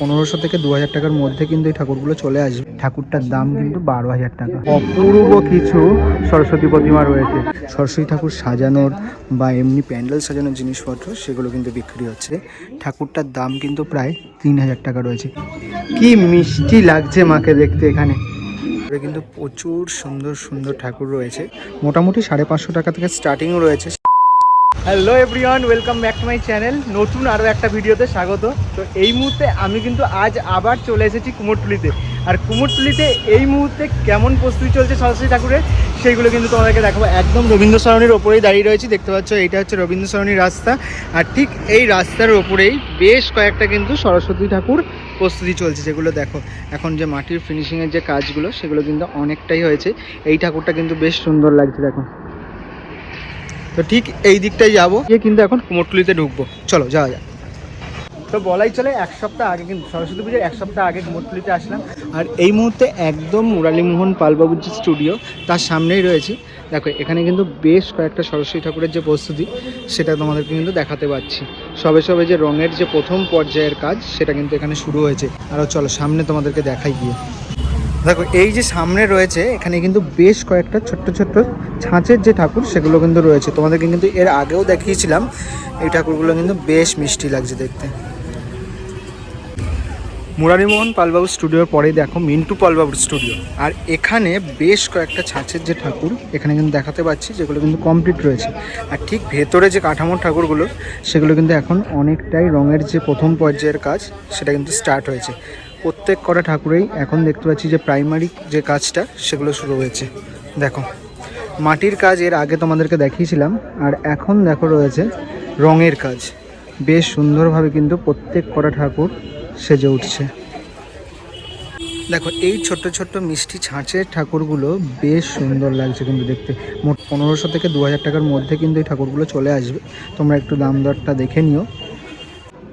পনেরোশো থেকে দু হাজার টাকার মধ্যে কিন্তু এই ঠাকুরগুলো চলে আসবে। ঠাকুরটার দাম কিন্তু বারো হাজার টাকা। অপূর্ব কিছু সরস্বতী প্রতিমা রয়েছে। সরস্বতী ঠাকুর সাজানোর বা এমনি প্যান্ডেল সাজানোর জিনিসপত্র, সেগুলো কিন্তু বিক্রি হচ্ছে। ঠাকুরটার দাম কিন্তু প্রায় তিন হাজার টাকা রয়েছে। কি মিষ্টি লাগছে মাকে দেখতে এখানে। কিন্তু প্রচুর সুন্দর সুন্দর ঠাকুর রয়েছে। মোটামুটি সাড়ে পাঁচশো টাকা থেকে স্টার্টিংও রয়েছে। Hello everyone welcome back to my channel নতুন আরও একটা ভিডিওতে স্বাগত। তো এই মুহূর্তে আমি কিন্তু আজ আবার চলে এসেছি কুমোরটুলিতে। আর কুমোরটুলিতে এই মুহূর্তে কেমন প্রস্তুতি চলছে সরস্বতী ঠাকুরের, সেইগুলো কিন্তু তোমাদেরকে দেখাবো। একদম রবীন্দ্র সরণির ওপরেই দাঁড়িয়ে রয়েছি, দেখতে পাচ্ছ এইটা হচ্ছে রবীন্দ্র সরণির রাস্তা। আর ঠিক এই রাস্তার ওপরেই বেশ কয়েকটা কিন্তু সরস্বতী ঠাকুর প্রস্তুতি চলছে, যেগুলো দেখো। এখন যে মাটির ফিনিশিংয়ের যে কাজগুলো, সেগুলো কিন্তু অনেকটাই হয়েছে। এই ঠাকুরটা কিন্তু বেশ সুন্দর লাগছে, দেখো। তো ঠিক এই দিকটাই যাব। গিয়ে কিন্তু এখন কুমোরটুলিতে ঢুকবো। চলো যাওয়া যাক। তো বলাই চলে এক সপ্তাহ আগে কিন্তু সরস্বতী পুজোর এক সপ্তাহ আগে কুমোরটুলিতে আসলাম। আর এই মুহূর্তে একদম মুরালীমোহন পালবাবুর যে স্টুডিও তার সামনেই রয়েছে। দেখো এখানে কিন্তু বেশ কয়েকটা সরস্বতী ঠাকুরের যে প্রস্তুতি সেটা তোমাদেরকে কিন্তু দেখাতে পাচ্ছি। সবে সবে যে রঙের যে প্রথম পর্যায়ের কাজ সেটা কিন্তু এখানে শুরু হয়েছে। আরও চলো সামনে তোমাদেরকে দেখাই গিয়ে। দেখো, এই যে সামনে রয়েছে, এখানে কিন্তু বেশ কয়েকটা ছোট্ট ছোট্ট ছাঁচের যে ঠাকুর, সেগুলো কিন্তু রয়েছে। তোমাদেরকে কিন্তু এর আগেও দেখিয়েছিলাম, এই ঠাকুরগুলো কিন্তু বেশ মিষ্টি লাগছে দেখতে। মুরারিমোহন পালবাবুর স্টুডিওর পরেই দেখো মিন্টু পালবাবুর স্টুডিও। আর এখানে বেশ কয়েকটা ছাঁচের যে ঠাকুর, এখানে কিন্তু দেখাতে পাচ্ছি, যেগুলো কিন্তু কমপ্লিট রয়েছে। আর ঠিক ভেতরে যে কাঠামোর ঠাকুরগুলো, সেগুলো কিন্তু এখন অনেকটাই রঙের যে প্রথম পর্যায়ের কাজ, সেটা কিন্তু স্টার্ট হয়েছে। প্রত্যেক কটা ঠাকুরেই এখন দেখতে পাচ্ছি যে প্রাইমারি যে কাজটা, সেগুলো শুরু হয়েছে। দেখো, মাটির কাজ এর আগে তোমাদেরকে দেখিয়েছিলাম, আর এখন দেখো রয়েছে রঙের কাজ। বেশ সুন্দরভাবে কিন্তু প্রত্যেক কটা ঠাকুর সেজে উঠছে। দেখো, এই ছোট্ট ছোট্ট মিষ্টি ছাঁচের ঠাকুরগুলো বেশ সুন্দর লাগছে কিন্তু দেখতে। মোট পনেরোশো থেকে দু হাজার টাকার মধ্যে কিন্তু এই ঠাকুরগুলো চলে আসবে। তোমরা একটু দাম দরটা দেখে নিও।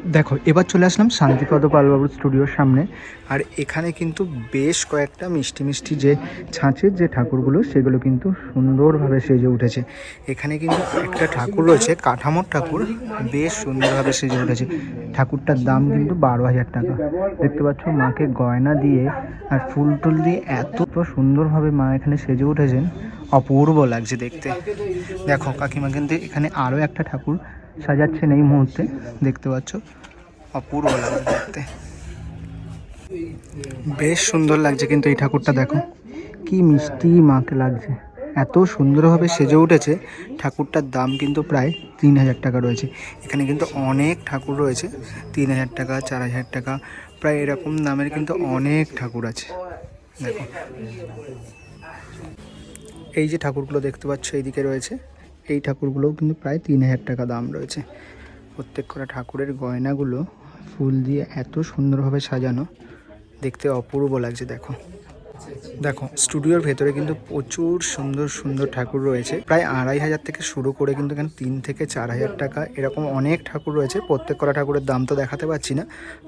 দেখো, এবার চলে আসলাম শান্তিপদ পালবাবুর স্টুডিওর সামনে। আর এখানে কিন্তু বেশ কয়েকটা মিষ্টি মিষ্টি যে ছাঁচের যে ঠাকুরগুলো, সেগুলো কিন্তু সুন্দরভাবে সেজে উঠেছে। এখানে কিন্তু একটা ঠাকুর রয়েছে, কাঠামোর ঠাকুর, বেশ সুন্দরভাবে সেজে উঠেছে। ঠাকুরটার দাম কিন্তু বারো হাজার টাকা। দেখতে পাচ্ছ, মাকে গয়না দিয়ে আর ফুল টুল দিয়ে এত সুন্দরভাবে মা এখানে সেজে উঠেছেন। অপূর্ব লাগছে দেখতে। দেখো, কাকিমা কিন্তু এখানে আরও একটা ঠাকুর সাজাচ্ছেন এই মুহূর্তে, দেখতে পাচ্ছ? অপূর্ব লাগছে দেখতে। বেশ সুন্দর লাগছে কিন্তু এই ঠাকুরটা, দেখো। কি মিষ্টি মাকে লাগছে। এত সুন্দরভাবে সেজে উঠেছে, ঠাকুরটার দাম কিন্তু প্রায় তিন হাজার টাকা রয়েছে। এখানে কিন্তু অনেক ঠাকুর রয়েছে, তিন হাজার টাকা, চার হাজার টাকা, প্রায় এরকম দামের কিন্তু অনেক ঠাকুর আছে। দেখো। এই যে ঠাকুরগুলো দেখতে পাচ্ছ এইদিকে রয়েছে, এই ঠাকুরগুলোও কিন্তু প্রায় তিন হাজার টাকা দাম রয়েছে। প্রত্যেক কটা ঠাকুরের গয়নাগুলো ফুল দিয়ে এত সুন্দরভাবে সাজানো, দেখতে অপূর্ব লাগছে, দেখো। দেখো, স্টুডিওর ভেতরে কিন্তু প্রচুর সুন্দর সুন্দর ঠাকুর রয়েছে। প্রায় আড়াই হাজার থেকে শুরু করে কিন্তু এখানে তিন থেকে চার হাজার টাকা এরকম অনেক ঠাকুর রয়েছে। প্রত্যেক করা ঠাকুরের দাম তো দেখাতে পাচ্ছি না,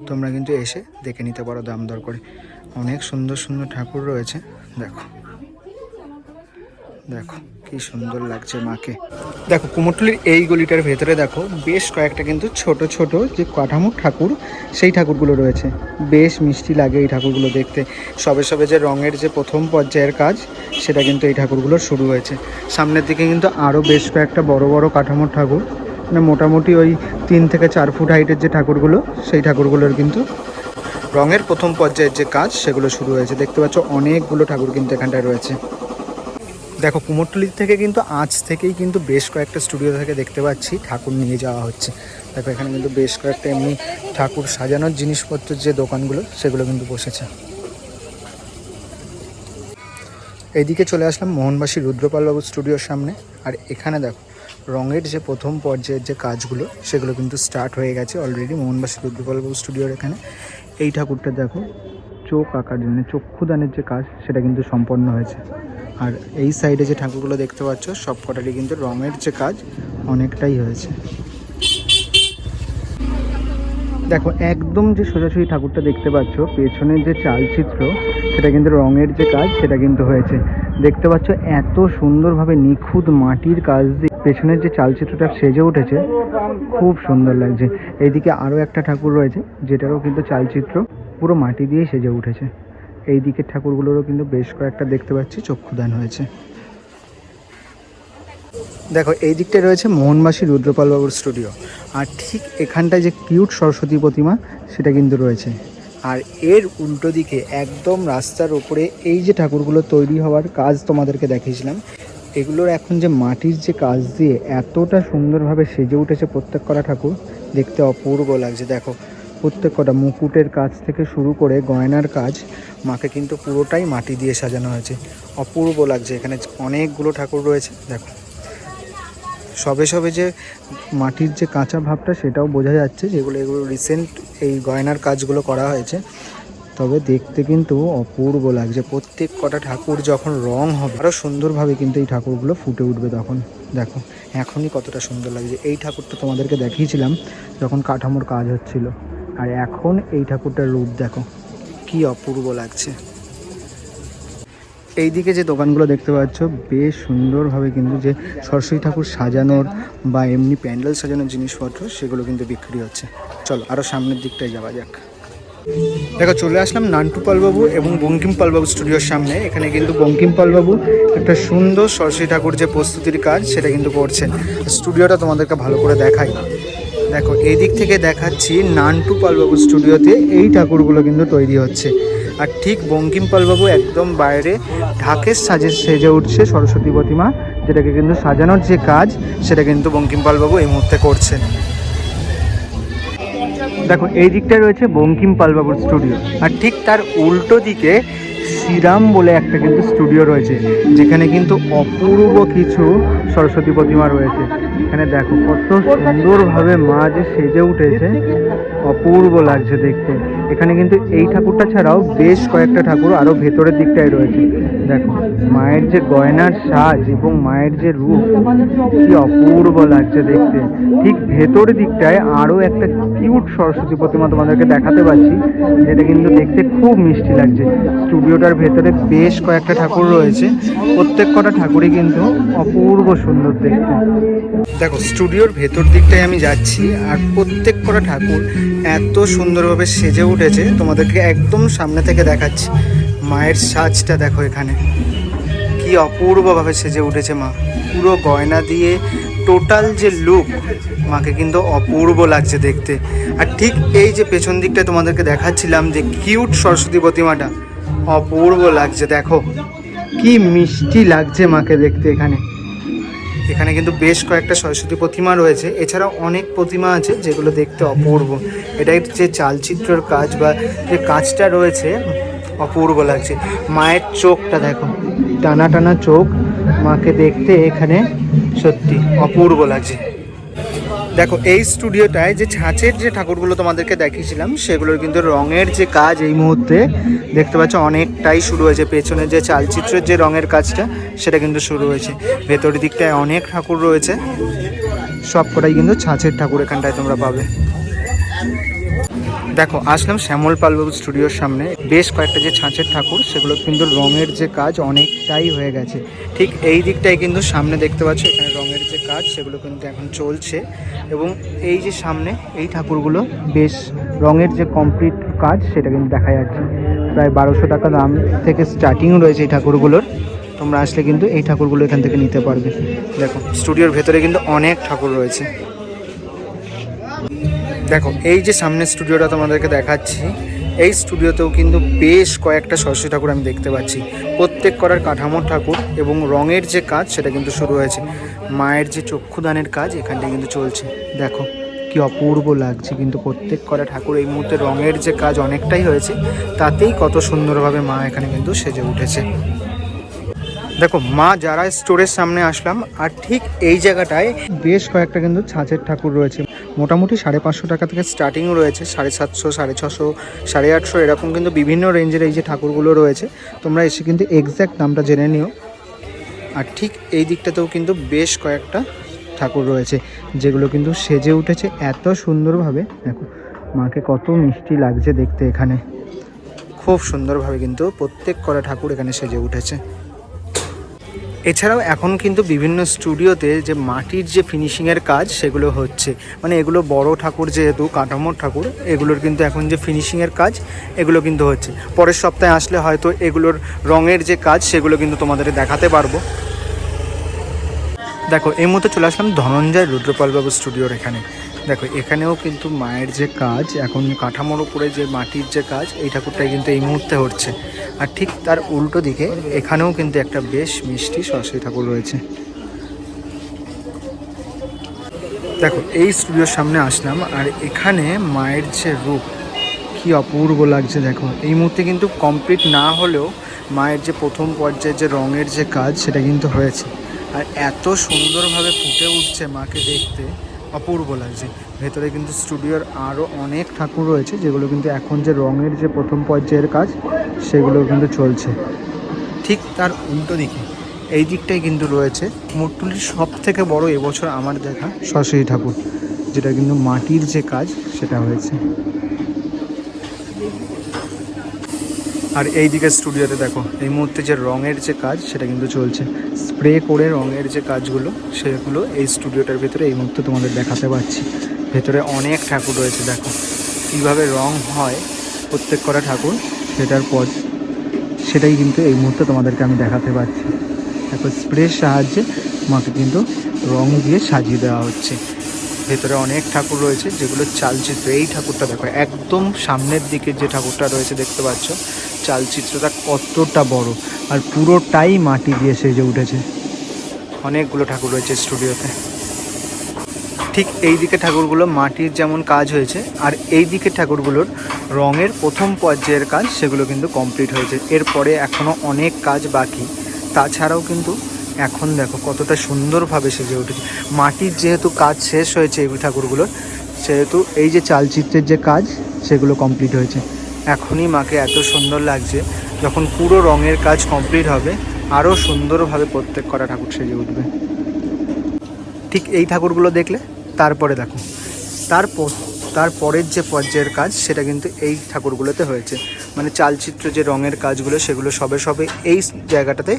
তোমরা কিন্তু এসে দেখে নিতে পারো দাম দর করে। অনেক সুন্দর সুন্দর ঠাকুর রয়েছে, দেখো। দেখো, কি সুন্দর লাগছে মাকে। দেখো, কুমোরটুলির এই গলিটার ভেতরে দেখো, বেশ কয়েকটা কিন্তু ছোট ছোট যে কাঠামো ঠাকুর, সেই ঠাকুরগুলো রয়েছে। বেশ মিষ্টি লাগে এই ঠাকুরগুলো দেখতে। সবে সবে যে রঙের যে প্রথম পর্যায়ের কাজ, সেটা কিন্তু এই ঠাকুরগুলোর শুরু হয়েছে। সামনের দিকে কিন্তু আরও বেশ কয়েকটা বড় বড় কাঠামোর ঠাকুর। মানে মোটামুটি ওই তিন থেকে চার ফুট হাইটের যে ঠাকুরগুলো, সেই ঠাকুরগুলোর কিন্তু রঙের প্রথম পর্যায়ের যে কাজ, সেগুলো শুরু হয়েছে। দেখতে পাচ্ছ, অনেকগুলো ঠাকুর কিন্তু এখানটায় রয়েছে। দেখো কুমোরটুলি থেকে কিন্তু আজ থেকেই কিন্তু বেশ কয়েকটা স্টুডিও থেকে দেখতে পাচ্ছি, ঠাকুর নিয়ে যাওয়া হচ্ছে। দেখো, এখানে কিন্তু বেশ কয়েকটা এমনি ঠাকুর সাজানোর জিনিসপত্রের যে দোকানগুলো, সেগুলো কিন্তু বসেছে। এইদিকে চলে আসলাম মোহনবাসী রুদ্রপালবাবু স্টুডিওর সামনে। আর এখানে দেখো, রঙের যে প্রথম পর্যায়ের যে কাজগুলো, সেগুলো কিন্তু স্টার্ট হয়ে গেছে অলরেডি মোহনবাসী রুদ্রপালবাবু স্টুডিওর এখানে। এই ঠাকুরটা দেখো, চোখ আঁকার জন্য, চক্ষুদানের যে কাজ, সেটা কিন্তু সম্পন্ন হয়েছে। আর এই সাইডে যে ঠাকুরগুলো দেখতে পাচ্ছ, সব কটারই কিন্তু রঙের যে কাজ অনেকটাই হয়েছে। দেখো, একদম যে সোজাসুজি ঠাকুরটা দেখতে পাচ্ছ, পেছনের যে চালচিত্র, সেটা কিন্তু রঙের যে কাজ, সেটা কিন্তু হয়েছে। দেখতে পাচ্ছ এত সুন্দরভাবে নিখুঁত মাটির কাজ দিয়ে পেছনের যে চালচিত্রটা সেজে উঠেছে, খুব সুন্দর লাগছে। এইদিকে আরও একটা ঠাকুর রয়েছে, যেটারও কিন্তু চালচিত্র পুরো মাটি দিয়ে সেজে উঠেছে। এই দিকের ঠাকুরগুলোরও কিন্তু বেশ কয়েকটা দেখতে পাচ্ছি চক্ষুদান হয়েছে। দেখো, এই দিকটায় রয়েছে মোহনবাসী রুদ্রপাল বাবুর স্টুডিও। আর ঠিক এখানটায় যে কিউট সরস্বতী প্রতিমা, সেটা কিন্তু রয়েছে। আর এর উল্টো দিকে একদম রাস্তার ওপরে এই যে ঠাকুরগুলো তৈরি হওয়ার কাজ তোমাদেরকে দেখিয়েছিলাম, এগুলোর এখন যে মাটির যে কাজ দিয়ে এতটা সুন্দরভাবে সেজে উঠেছে প্রত্যেক করা ঠাকুর, দেখতে অপূর্ব লাগছে। দেখো প্রত্যেক কটা মুকুটের কাজ থেকে শুরু করে গয়নার কাজ মাকে কিন্তু পুরোটাই মাটি দিয়ে সাজানো হয়েছে। অপূর্ব লাগছে এখানে। অনেকগুলো ঠাকুর রয়েছে, দেখো। সবে সবে যে মাটির যে কাঁচা ভাবটা সেটাও বোঝা যাচ্ছে যেগুলো এগুলো রিসেন্ট এই গয়নার কাজগুলো করা হয়েছে। তবে দেখতে কিন্তু অপূর্ব লাগছে। প্রত্যেক কটা ঠাকুর যখন রং হবে আরও সুন্দরভাবে কিন্তু এই ঠাকুরগুলো ফুটে উঠবে তখন। দেখো, এখনই কতটা সুন্দর লাগছে। এই ঠাকুরটা তোমাদেরকে দেখিয়েছিলাম যখন কাঠামোর কাজ হচ্ছিল। আর এখন এই ঠাকুরটার রূপ দেখো। কি অপূর্ব লাগছে। এইদিকে যে দোকানগুলো দেখতে পাচ্ছ, বেশ সুন্দরভাবে কিন্তু যে সরস্বতী ঠাকুর সাজানোর বা এমনি প্যান্ডেল সাজানোর জিনিসপত্র, সেগুলো কিন্তু বিক্রি হচ্ছে। চলো আরও সামনের দিকটায় যাওয়া যাক। দেখো, চলে আসলাম নান্টু পালবাবু এবং বঙ্কিম পালবাবু স্টুডিওর সামনে। এখানে কিন্তু বঙ্কিম পালবাবু একটা সুন্দর সরস্বতী ঠাকুর যে প্রস্তুতির কাজ, সেটা কিন্তু করছেন। স্টুডিওটা তোমাদেরকে ভালো করে দেখাই। দেখো এই দিক থেকে দেখাচ্ছি নান্টু পালবাবু স্টুডিওতে। এই ঠাকুরগুলো কিন্তু তৈরি হচ্ছে। আর ঠিক বঙ্কিম পালবাবু একদম বাইরে ঢাকের সাজে সেজে উঠছে সরস্বতী প্রতিমা, যেটাকে কিন্তু সাজানোর যে কাজ, সেটা কিন্তু বঙ্কিম পালবাবু এই মুহূর্তে করছেন। দেখো, এই দিকটায় রয়েছে বঙ্কিম পালবাবুর স্টুডিও। আর ঠিক তার উল্টো দিকে শ্রীরাম বলে একটা কিন্তু স্টুডিও রয়েছে, যেখানে কিন্তু অপূর্ব কিছু সরস্বতী প্রতিমা রয়েছে। এখানে দেখো কত সুন্দরভাবে মা যে সেজে উঠেছে, অপূর্ব লাগছে দেখতে। এখানে কিন্তু এই ঠাকুরটা ছাড়াও বেশ কয়েকটা ঠাকুর আরও ভেতরের দিকটায় রয়েছে। দেখো, মায়ের যে গয়নার সাজ এবং মায়ের যে রূপ, কি অপূর্ব লাগছে দেখতে। ঠিক ভেতর দিকটায় আরও একটা কিউট সরস্বতী প্রতিমা তোমাদেরকে দেখাতে পাচ্ছি, যেটা কিন্তু দেখতে খুব মিষ্টি লাগছে। স্টুডিওটার ভেতরে বেশ কয়েকটা ঠাকুর রয়েছে। প্রত্যেক কটা ঠাকুরই কিন্তু অপূর্ব সুন্দর দেখতে। দেখো, স্টুডিওর ভেতর দিকটায় আমি যাচ্ছি আর প্রত্যেক কটা ঠাকুর এত সুন্দরভাবে সেজে উঠেছে, তোমাদেরকে একদম সামনে থেকে দেখাচ্ছি। মায়ের সাজটা দেখো এখানে। কি অপূর্বভাবে সেজে উঠেছে মা। পুরো গয়না দিয়ে টোটাল যে লুক, মাকে কিন্তু অপূর্ব লাগছে দেখতে। আর ঠিক এই যে পেছন দিকটা তোমাদেরকে দেখাচ্ছিলাম যে কিউট সরস্বতী প্রতিমাটা অপূর্ব লাগছে, দেখো। কি মিষ্টি লাগছে মাকে দেখতে এখানে। এখানে কিন্তু বেশ কয়েকটা সরস্বতী প্রতিমা রয়েছে। এছাড়াও অনেক প্রতিমা আছে যেগুলো দেখতে অপূর্ব। এটাই যে চালচিত্রের কাজ বা যে কাজটা রয়েছে, অপূর্ব লাগছে। মায়ের চোখটা দেখো, টানা টানা চোখ মাকে দেখতে এখানে সত্যি অপূর্ব লাগছে। দেখো, এই স্টুডিওটায় যে ছাঁচের যে ঠাকুরগুলো তোমাদেরকে দেখিয়েছিলাম, সেগুলোর কিন্তু রঙের যে কাজ এই মুহূর্তে দেখতে পাচ্ছ, অনেকটাই শুরু হয়েছে। পেছনের যে চালচিত্রের যে রঙের কাজটা, সেটা কিন্তু শুরু হয়েছে। ভেতরের দিকটায় অনেক ঠাকুর রয়েছে। সবকটাই কিন্তু ছাঁচের ঠাকুর এখানটায় তোমরা পাবে। দেখো, আসলাম শ্যামল পালবাবু স্টুডিওর সামনে। বেশ কয়েকটা যে ছাঁচের ঠাকুর, সেগুলো কিন্তু রঙের যে কাজ অনেকটাই হয়ে গেছে। ঠিক এই দিকটায় কিন্তু সামনে দেখতে পাচ্ছ, এখানে রঙের যে কাজ, সেগুলো কিন্তু এখন চলছে। এবং এই যে সামনে, এই ঠাকুরগুলো বেশ রঙের যে কমপ্লিট কাজ, সেটা কিন্তু দেখা যাচ্ছে। প্রায় বারোশো টাকা দাম থেকে স্টার্টিং রয়েছে এই ঠাকুরগুলোর। তোমরা আসলে কিন্তু এই ঠাকুরগুলো এখান থেকে নিতে পারবে। দেখো স্টুডিওর ভেতরে কিন্তু অনেক ঠাকুর রয়েছে। দেখো, এই যে সামনের স্টুডিওটা তোমাদেরকে দেখাচ্ছি, এই স্টুডিওতেও কিন্তু বেশ কয়েকটা সরস্বতী ঠাকুর আমি দেখতে পাচ্ছি। প্রত্যেক করার কাঠামোর ঠাকুর এবং রঙের যে কাজ, সেটা কিন্তু শুরু হয়েছে। মায়ের যে চক্ষুদানের কাজ, এখানটায় কিন্তু চলছে। দেখো, কি অপূর্ব লাগছে কিন্তু প্রত্যেক করা ঠাকুর এই মুহূর্তে রঙের যে কাজ অনেকটাই হয়েছে, তাতেই কত সুন্দরভাবে মা এখানে কিন্তু সেজে উঠেছে। দেখো, মা যারা স্টোরের সামনে আসলাম, আর ঠিক এই জায়গাটায় বেশ কয়েকটা কিন্তু ছাঁচের ঠাকুর রয়েছে। মোটামুটি সাড়ে পাঁচশো টাকা থেকে স্টার্টিংও রয়েছে, সাড়ে সাতশো, সাড়ে ছশো, সাড়ে আটশো, এরকম কিন্তু বিভিন্ন রেঞ্জের এই যে ঠাকুরগুলো রয়েছে। তোমরা এসে কিন্তু এক্স্যাক্ট দামটা জেনে নিও। আর ঠিক এই দিকটাতেও কিন্তু বেশ কয়েকটা ঠাকুর রয়েছে, যেগুলো কিন্তু সেজে উঠেছে এত সুন্দরভাবে। দেখো, মাকে কত মিষ্টি লাগছে দেখতে এখানে। খুব সুন্দরভাবে কিন্তু প্রত্যেক করা ঠাকুর এখানে সেজে উঠেছে। এছাড়াও এখন কিন্তু বিভিন্ন স্টুডিওতে যে মাটির যে ফিনিশিংয়ের কাজ সেগুলো হচ্ছে। মানে এগুলো বড় ঠাকুর যেহেতু, কাঠামোর ঠাকুর, এগুলোর কিন্তু এখন যে ফিনিশিংয়ের কাজ, এগুলো কিন্তু হচ্ছে। পরের সপ্তাহে আসলে হয়তো এগুলোর রঙের যে কাজ সেগুলো কিন্তু তোমাদের দেখাতে পারব। দেখো, এই মুহূর্তে চলে আসলাম ধনঞ্জয় রুদ্রপাল বাবু স্টুডিওর এখানে। দেখো, এখানেও কিন্তু মায়ের যে কাজ, এখন কাঠামোর উপরে যে মাটির যে কাজ, এই ঠাকুরটাই কিন্তু এই মুহূর্তে হচ্ছে। আর ঠিক তার উল্টো দিকে, এখানেও কিন্তু একটা বেশ মিষ্টি সরস্বতী ঠাকুর রয়েছে। দেখো, এই স্টুডিওর সামনে আসলাম, আর এখানে মায়ের যে রূপ, কি অপূর্ব লাগছে দেখো। এই মুহূর্তে কিন্তু কমপ্লিট না হলেও মায়ের যে প্রথম পর্যায়ে যে রঙের যে কাজ, সেটা কিন্তু হয়েছে। আর এত সুন্দরভাবে ফুটে উঠছে মাকে দেখতে। অপূর্ব লাগছে। ভেতরে কিন্তু স্টুডিওর আরও অনেক ঠাকুর রয়েছে, যেগুলো কিন্তু এখন যে রঙের যে প্রথম পর্যায়ের কাজ, সেগুলো কিন্তু চলছে। ঠিক তার উল্টো দিকে, এই দিকটাই কিন্তু রয়েছে মোটুলির সব থেকে বড় এবছর আমার দেখা সরস্বতী ঠাকুর, যেটা কিন্তু মাটির যে কাজ, সেটা হয়েছে। আর এই দিকে স্টুডিওতে দেখো, এই মুহূর্তে যে রঙের যে কাজ, সেটা কিন্তু চলছে। স্প্রে করে রঙের যে কাজগুলো, সেগুলো এই স্টুডিওটার ভেতরে এই মুহূর্তে তোমাদের দেখাতে পাচ্ছি। ভেতরে অনেক ঠাকুর রয়েছে, দেখো। কীভাবে রং হয় প্রত্যেক করা ঠাকুর, সেটার পর, সেটাই কিন্তু এই মুহূর্তে তোমাদেরকে আমি দেখাতে পাচ্ছি। দেখো, স্প্রের সাহায্যে মাকে কিন্তু রং দিয়ে সাজিয়ে দেওয়া হচ্ছে। ভেতরে অনেক ঠাকুর রয়েছে, যেগুলো চালচিত্র। এই ঠাকুরটা দেখো, একদম সামনের দিকে যে ঠাকুরটা রয়েছে, দেখতে পাচ্ছ চালচিত্রটা কতটা বড় আর পুরোটাই মাটি দিয়ে সেজে উঠেছে। অনেকগুলো ঠাকুর রয়েছে স্টুডিওতে। ঠিক এই দিকে ঠাকুরগুলো মাটির যেমন কাজ হয়েছে আর এই দিকে ঠাকুরগুলোর রঙের প্রথম পর্যায়ের কাজ সেগুলো কিন্তু কমপ্লিট হয়েছে। এরপরে এখনও অনেক কাজ বাকি। তাছাড়াও কিন্তু এখন দেখো কতটা সুন্দরভাবে সেজে উঠেছে। মাটির যেহেতু কাজ শেষ হয়েছে এই ঠাকুরগুলোর, সেহেতু এই যে চালচিত্রের যে কাজ সেগুলো কমপ্লিট হয়েছে। এখনই মাকে এত সুন্দর লাগছে, যখন পুরো রঙের কাজ কমপ্লিট হবে আরও সুন্দরভাবে প্রত্যেক করা ঠাকুর সেজে উঠবে। ঠিক এই ঠাকুরগুলো দেখলে, তারপরে দেখো। তারপর তারপরের যে পর্যায়ের কাজ, সেটা কিন্তু এই ঠাকুরগুলোতে হয়েছে। মানে চালচিত্র যে রঙের কাজগুলো, সেগুলো সবে সবে এই জায়গাটাতে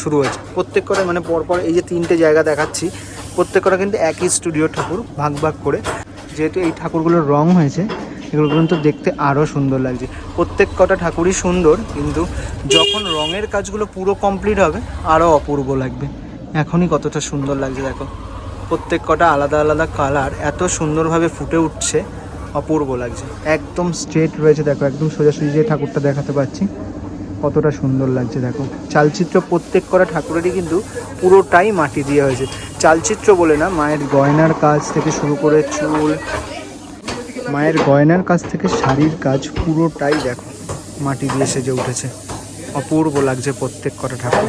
শুরু হয়েছে। প্রত্যেক করে মানে পরপর এই যে তিনটে জায়গা দেখাচ্ছি, প্রত্যেক করা কিন্তু একই স্টুডিও ঠাকুর ভাগ ভাগ করে। যেহেতু এই ঠাকুরগুলোর রং হয়েছে এগুলো কিন্তু দেখতে আরও সুন্দর লাগছে। প্রত্যেক কটা ঠাকুরই সুন্দর, কিন্তু যখন রঙের কাজগুলো পুরো কমপ্লিট হবে আরও অপূর্ব লাগবে। এখনই কতটা সুন্দর লাগছে দেখো। প্রত্যেক কটা আলাদা আলাদা কালার এত সুন্দরভাবে ফুটে উঠছে, অপূর্ব লাগছে। একদম স্ট্রেট রয়েছে দেখো, একদম সোজাসুজি যে ঠাকুরটা দেখাতে পাচ্ছি, কতটা সুন্দর লাগছে দেখো। চালচিত্র প্রত্যেক করা ঠাকুরেরই কিন্তু পুরোটাই মাটি দিয়ে হয়েছে। চালচিত্র বলে না, মায়ের গয়নার কাজ থেকে শুরু করে চুল মায়ের গয়নার কাছ থেকে শাড়ির কাজ পুরোটাই দেখো। মাটি দিয়ে সেজে উঠেছে। অপূর্ব লাগছে প্রত্যেক কটা ঠাকুর।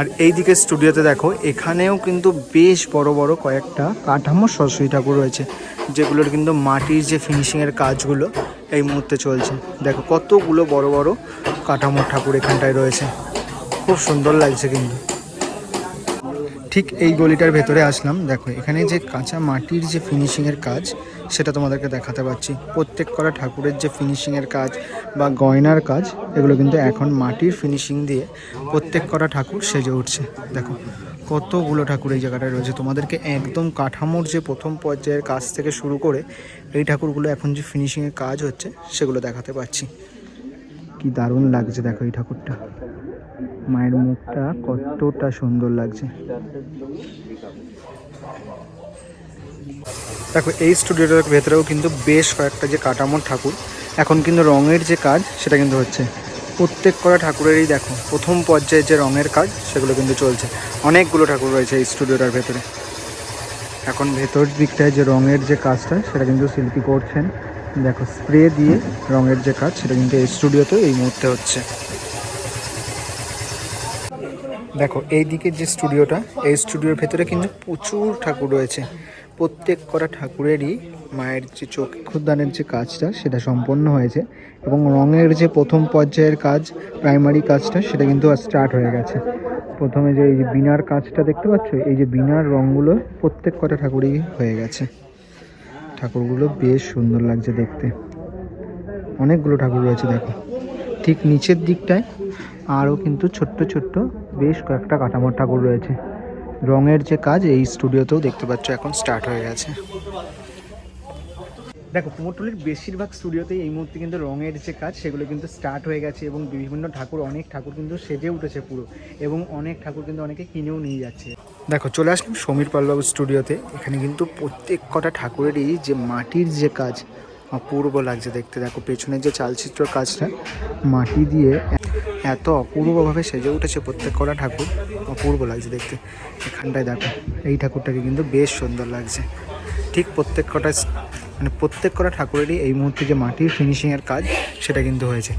আর এই দিকে স্টুডিওতে দেখো, এখানেও কিন্তু বেশ বড় বড় কয়েকটা কাঠামো সরস্বতী ঠাকুর রয়েছে, যেগুলোর কিন্তু মাটির যে ফিনিশিংয়ের কাজগুলো এই মুহূর্তে চলছে। দেখো, কতগুলো বড় বড় কাঠামো ঠাকুর এখানটায় রয়েছে। খুব সুন্দর লাগছে কিন্তু। ঠিক এই গলিটার ভেতরে আসলাম। দেখো, এখানে যে কাঁচা মাটির যে ফিনিশিংয়ের কাজ সেটা তোমাদেরকে দেখাতে পাচ্ছি। প্রত্যেক করা ঠাকুরের যে ফিনিশিংয়ের কাজ বা গয়নার কাজ, এগুলো কিন্তু এখন মাটির ফিনিশিং দিয়ে প্রত্যেক করা ঠাকুর সেজে উঠছে। দেখো, কতগুলো ঠাকুর এই জায়গাটায় রয়েছে। তোমাদেরকে একদম কাঠামোর যে প্রথম পর্যায়ের কাজ থেকে শুরু করে এই ঠাকুরগুলো এখন যে ফিনিশিংয়ের কাজ হচ্ছে, সেগুলো দেখাতে পাচ্ছি। কি দারুণ লাগছে দেখো এই ঠাকুরটা। মায়ের মুখটা কতটা সুন্দর লাগছে। দেখো, এই স্টুডিওটার ভেতরেও কিন্তু বেশ কয়েকটা যে কাঠামোর ঠাকুর, এখন কিন্তু রঙের যে কাজ, সেটা কিন্তু হচ্ছে। প্রত্যেক করা ঠাকুরেরই দেখো, প্রথম পর্যায়ে যে রঙের কাজ, সেগুলো কিন্তু চলছে। অনেকগুলো ঠাকুর রয়েছে এই স্টুডিওটার ভেতরে। এখন ভেতর দিকটায় যে রঙের যে কাজটা, সেটা কিন্তু শিল্পী করছেন। দেখো স্প্রে দিয়ে রঙের যে কাজ, সেটা কিন্তু এই স্টুডিওতে এই মুহূর্তে হচ্ছে। দেখো এই দিকের যে স্টুডিওটা এই স্টুডিওর ভেতরে কিন্তু প্রচুর ঠাকুর রয়েছে। প্রত্যেক করা ঠাকুরেরই মায়ের যে চক্ষুদানের যে কাজটা, সেটা সম্পন্ন হয়েছে এবং রঙের যে প্রথম পর্যায়ের কাজ, প্রাইমারি কাজটা, সেটা কিন্তু স্টার্ট হয়ে গেছে। প্রথমে যে এই যে বিনার কাজটা দেখতে পাচ্ছ? এই যে বিনার রঙগুলো প্রত্যেক কটা ঠাকুরই হয়ে গেছে। ঠাকুরগুলো বেশ সুন্দর লাগছে দেখতে। অনেকগুলো ঠাকুর রয়েছে, দেখো। ঠিক নিচের দিকটায় আরও কিন্তু ছোট্ট ছোট্ট বেশ কয়েকটা কাটামোর ঠাকুর রয়েছে। রঙের যে কাজ এই স্টুডিওতেও দেখতে পাচ্ছ এখন স্টার্ট হয়ে গেছে। দেখো কুমোরটুলির বেশিরভাগ স্টুডিওতেই এই মুহূর্তে কিন্তু রঙের যে কাজ সেগুলো কিন্তু স্টার্ট হয়ে গেছে এবং বিভিন্ন ঠাকুর অনেক ঠাকুর কিন্তু সেজে উঠেছে পুরো এবং অনেক ঠাকুর কিন্তু অনেকে কিনেও নিয়ে যাচ্ছে। দেখো চলে আসলাম সমীর পালবাবুর স্টুডিওতে। এখানে কিন্তু প্রত্যেক কটা ঠাকুরেরই যে মাটির যে কাজ অপূর্ব লাগছে দেখতে। দেখো পেছনের যে চালচিত্র কাজটা মাটি দিয়ে এত অপূর্বভাবে সেজে উঠেছে প্রত্যেক কটা ঠাকুর। অপূর্ব লাগছে দেখতে। এখানটায় দেখো, এই ঠাকুরটাকে কিন্তু বেশ সুন্দর লাগছে। ঠিক প্রত্যেক কটা মানে প্রত্যেক কটা ঠাকুরেরই এই মুহূর্তে যে মাটির ফিনিশিংয়ের কাজ, সেটা কিন্তু হয়েছে।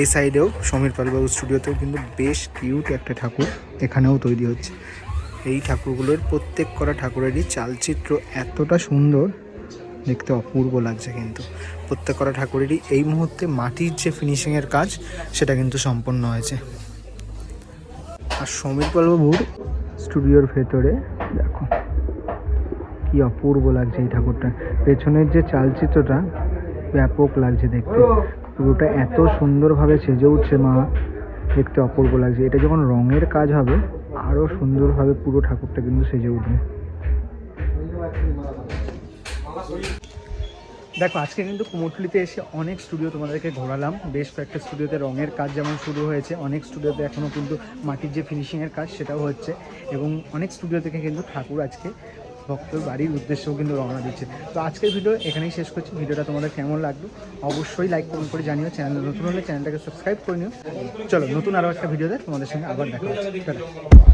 এই সাইডেও সমীর পালবাবু স্টুডিওতেও কিন্তু বেশ কিউট একটা ঠাকুর এখানেও তৈরি হচ্ছে। এই ঠাকুরগুলোর প্রত্যেক কটা ঠাকুরেরই চালচিত্র এতটা সুন্দর, দেখতে অপূর্ব লাগছে কিন্তু। প্রত্যেক কটা ঠাকুরেরই এই মুহূর্তে মাটির যে ফিনিশিংয়ের কাজ, সেটা কিন্তু সম্পন্ন হয়েছে। আর সমীর পালবাবুর স্টুডিওর ভেতরে, দেখো, কি অপূর্ব লাগছে এই ঠাকুরটা। পেছনের যে চালচিত্রটা, ব্যাপক লাগছে দেখতে। পুরোটা এত সুন্দরভাবে সেজে উঠছে মা, দেখতে অপূর্ব লাগছে। এটা যখন রঙের কাজ হবে আরও সুন্দরভাবে পুরো ঠাকুরটা কিন্তু সেজে উঠবে। দেখো, আজকে কিন্তু কুমোরটুলিতে এসে অনেক স্টুডিও তোমাদেরকে ঘোরালাম। বেশ কয়েকটা স্টুডিওতে রঙের কাজ যেমন শুরু হয়েছে, অনেক স্টুডিওতে এখনও কিন্তু মাটির যে ফিনিশিংয়ের কাজ সেটাও হচ্ছে এবং অনেক স্টুডিও থেকে কিন্তু ঠাকুর আজকে ভক্তর বাড়ির উদ্দেশ্যেও কিন্তু রওনা দিচ্ছে। তো আজকের ভিডিও এখানেই শেষ করছি। ভিডিওটা তোমাদের কেমন লাগল অবশ্যই লাইক কমেন্ট করে জানিও। চ্যানেল নতুন হলে চ্যানেলটাকে সাবস্ক্রাইব করে নিও। চলো, নতুন আরও একটা ভিডিওতে তোমাদের সঙ্গে আবার দেখা হচ্ছে।